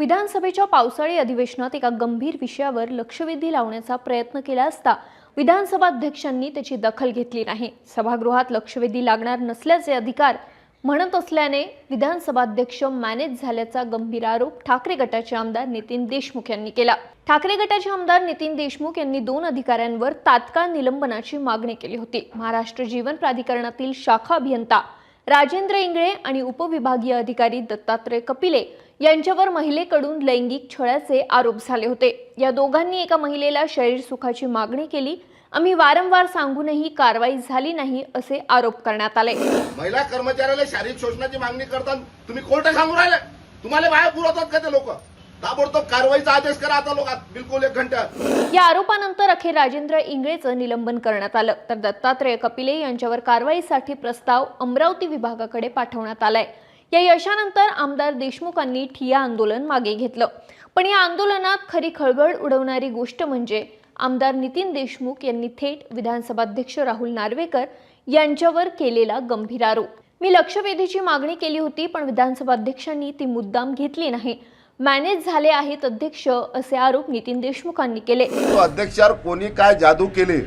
विधानसभेच्या पावसाळी अधिवेशनात एका गंभीर विषयावर लक्षवेधी लावण्याचा प्रयत्न केला असता विधानसभा अध्यक्षांनी त्याची दखल घेतली नाही. सभागृहात लक्षवेधी लागणार नसल्याचे अधिकार म्हणत असल्याने विधानसभा अध्यक्ष मॅनेज झाल्याचा गंभीर आरोप ठाकरे गटाचे आमदार नितीन देशमुख यांनी केला. ठाकरे गटाचे आमदार नितीन देशमुख यांनी दोन अधिकाऱ्यांवर तात्काळ निलंबनाची मागणी केली होती. महाराष्ट्र जीवन प्राधिकरणातील शाखा अभियंता राजेंद्र इंगळे आणि उपविभागीय अधिकारी दत्तात्रय कपिले यांच्यावर महिलेकडून लैंगिक छळाचे आरोप झाले होते. या दोघांनी एका महिलेला शरीर सुखाची मागणी केली. आम्ही वारंवार सांगूनही कारवाई झाली नाही असे आरोप करण्यात आले. महिला कर्मचाऱ्याला शारीरिक शोषणाची मागणी करतात तुम्ही कोर्ट सांगून राहिले. तुम्हाला बाहेर पुरवतात का ते लोक? ताबडतोब कारवाईचा आदेश करा आता लोक बिलकुल एक घंट्यात या आरोपानंतर अखेर राजेंद्र इंगळेचं निलंबन करण्यात आलं. तर दत्तात्रय कपिले यांच्यावर कारवाईसाठी प्रस्ताव अमरावती विभागाकडे पाठवण्यात आलाय. या यशानंतर आमदार देशमुखांनी ठिया आंदोलन मागे घेतलं. पण या आंदोलनात खरी खळबळ उडवणारी गोष्ट म्हणजे आमदार नितीन देशमुख यांनी थेट विधानसभाध्यक्ष राहुल नार्वेकर यांच्यावर केलेला गंभीर आरोप. मी लक्षवेधीची मागणी केली होती पण विधानसभा अध्यक्षांनी ती मुद्दाम घेतली नाही. मॅनेज झाले आहेत अध्यक्ष असे आरोप नितीन देशमुखांनी केले. तो अध्यक्षावर कोणी काय जादू केले?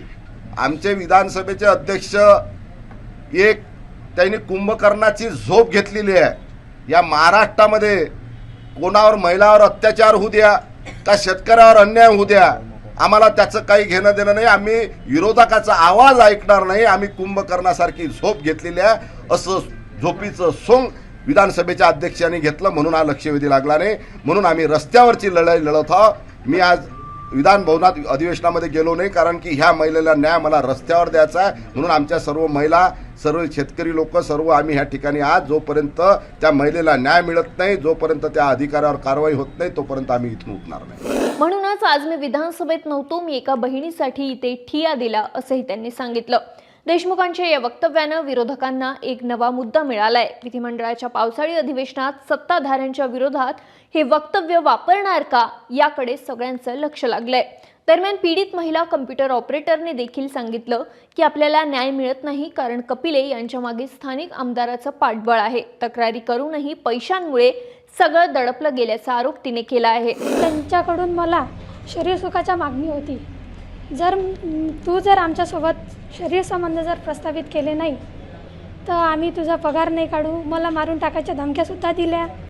आमचे विधानसभेचे अध्यक्ष एक त्यांनी कुंभकर्णाची झोप घेतलेली आहे. या महाराष्ट्रामध्ये कोणावर महिलावर अत्याचार होऊ द्या का शेतकऱ्यावर अन्याय होऊ द्या आम्हाला त्याचं काही घेणं देणं नाही. आम्ही विरोधकाचा आवाज ऐकणार नाही. आम्ही कुंभकर्णासारखी झोप घेतलेली आहे. असं झोपीचं सोंग विधानसभेच्या अध्यक्षांनी घेतलं म्हणून हा लक्षवेधी लागला नाही. म्हणून आम्ही रस्त्यावरची लढाई लढत आहोत. मी आज विधान भवनात अधिवेशनामध्ये गेलो नाही कारण की ह्या महिलेला न्याय मला रस्त्यावर द्यायचा आहे. म्हणून आमच्या सर्व महिला सर्व शेतकरी लोक सर्व आम्ही ह्या ठिकाणी आज जोपर्यंत त्या महिलेला न्याय मिळत नाही जोपर्यंत त्या अधिकाऱ्यावर कारवाई होत नाही तोपर्यंत आम्ही इथून उठणार नाही. म्हणूनच आज मी विधानसभेत नव्हतो मी एका बहिणीसाठी इथे ठिया दिला असंही त्यांनी सांगितलं. देशमुखांच्या या वक्तव्यानं विरोधकांना एक नवा मुद्दा मिळालाय. विधिमंडळाच्या पावसाळी अधिवेशनात सत्ताधाऱ्यांच्या विरोधात हे वक्तव्य वापरणार का याकडे सगळ्यांचं लक्ष लागलंय. दरम्यान पीडित महिला कम्प्युटर ऑपरेटरने देखील सांगितलं की आपल्याला न्याय मिळत नाही कारण कपिले यांच्या मागे स्थानिक आमदाराचं पाठबळ आहे. तक्रारी करूनही पैशांमुळे सगळं दडपलं गेल्याचा आरोप तिने केला आहे. त्यांच्याकडून मला शरीरसुखाच्या मागणी होती. जर तू जर आमच्यासोबत शरीर संबंध जर प्रस्थापित केले नाही तर आम्ही तुझा पगार नाही काढू. मला मारून टाकायच्या धमक्यासुद्धा दिल्या.